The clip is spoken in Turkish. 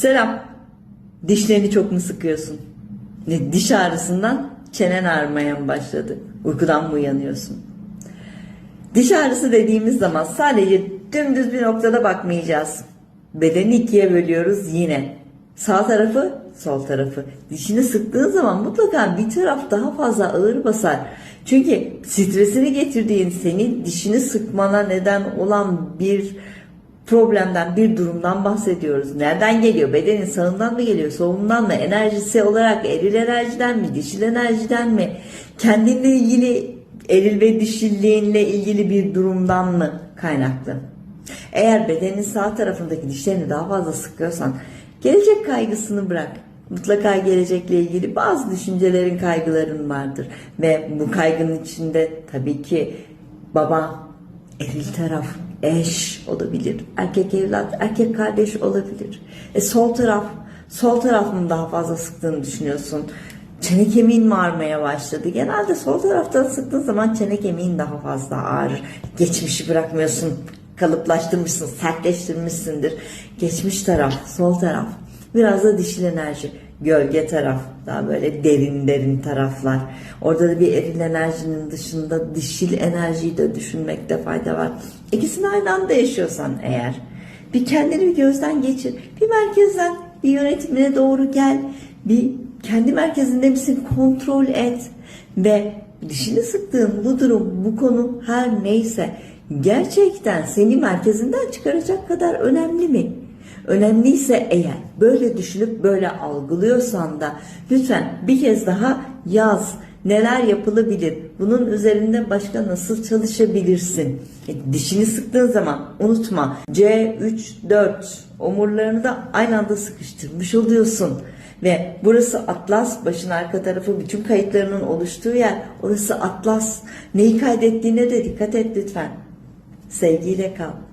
Selam. Dişlerini çok mu sıkıyorsun? Ne, Diş ağrısından çenen ağrımaya mı başladı? Uykudan mı uyanıyorsun? Diş ağrısı dediğimiz zaman sadece dümdüz bir noktada bakmayacağız. Bedeni ikiye bölüyoruz yine. Sağ tarafı, sol tarafı. Dişini sıktığın zaman mutlaka bir taraf daha fazla ağır basar. Çünkü stresini getirdiğin senin dişini sıkmana neden olan bir problemden, bir durumdan bahsediyoruz. Nereden geliyor? Bedenin sağından mı geliyor, solundan mı? Enerjisi olarak eril enerjiden mi, dişil enerjiden mi? Kendinle ilgili eril ve dişilliğinle ilgili bir durumdan mı kaynaklı? Eğer bedenin sağ tarafındaki dişlerini daha fazla sıkıyorsan gelecek kaygısını bırak. Mutlaka gelecekle ilgili bazı düşüncelerin, kaygıların vardır. Ve bu kaygının içinde tabii ki baba, eril taraf, eş olabilir. Erkek evlat, erkek kardeş olabilir. E sol taraf, sol tarafın daha fazla sıktığını düşünüyorsun. Çene kemiğin mi ağrımaya başladı? Genelde sol taraftan sıktığın zaman çene kemiğin daha fazla ağrır. Geçmişi bırakmıyorsun. Kalıplaştırmışsın, sertleştirmişsindir. Geçmiş taraf, sol taraf. Biraz da dişil enerji. Gölge taraf. Daha böyle derin derin taraflar. Orada da bir eril enerjinin dışında dişil enerjiyi de düşünmekte fayda var. İkisini aynı anda yaşıyorsan eğer. Bir kendini bir gözden geçir. Bir merkezden bir yönetimine doğru gel. Bir kendi merkezinde misin kontrol et. Ve dişini sıktığın bu durum, bu konu her neyse gerçekten seni merkezinden çıkaracak kadar önemli mi? Önemliyse eğer böyle düşünüp böyle algılıyorsan da lütfen bir kez daha yaz. Neler yapılabilir? Bunun üzerinde başka nasıl çalışabilirsin? E, dişini sıktığın zaman unutma C, 3, 4 omurlarını da aynı anda sıkıştırmış oluyorsun. Ve burası atlas, başın arka tarafı bütün kayıtlarının oluştuğu yer. Orası atlas. Neyi kaydettiğine de dikkat et lütfen. Sevgiyle kal.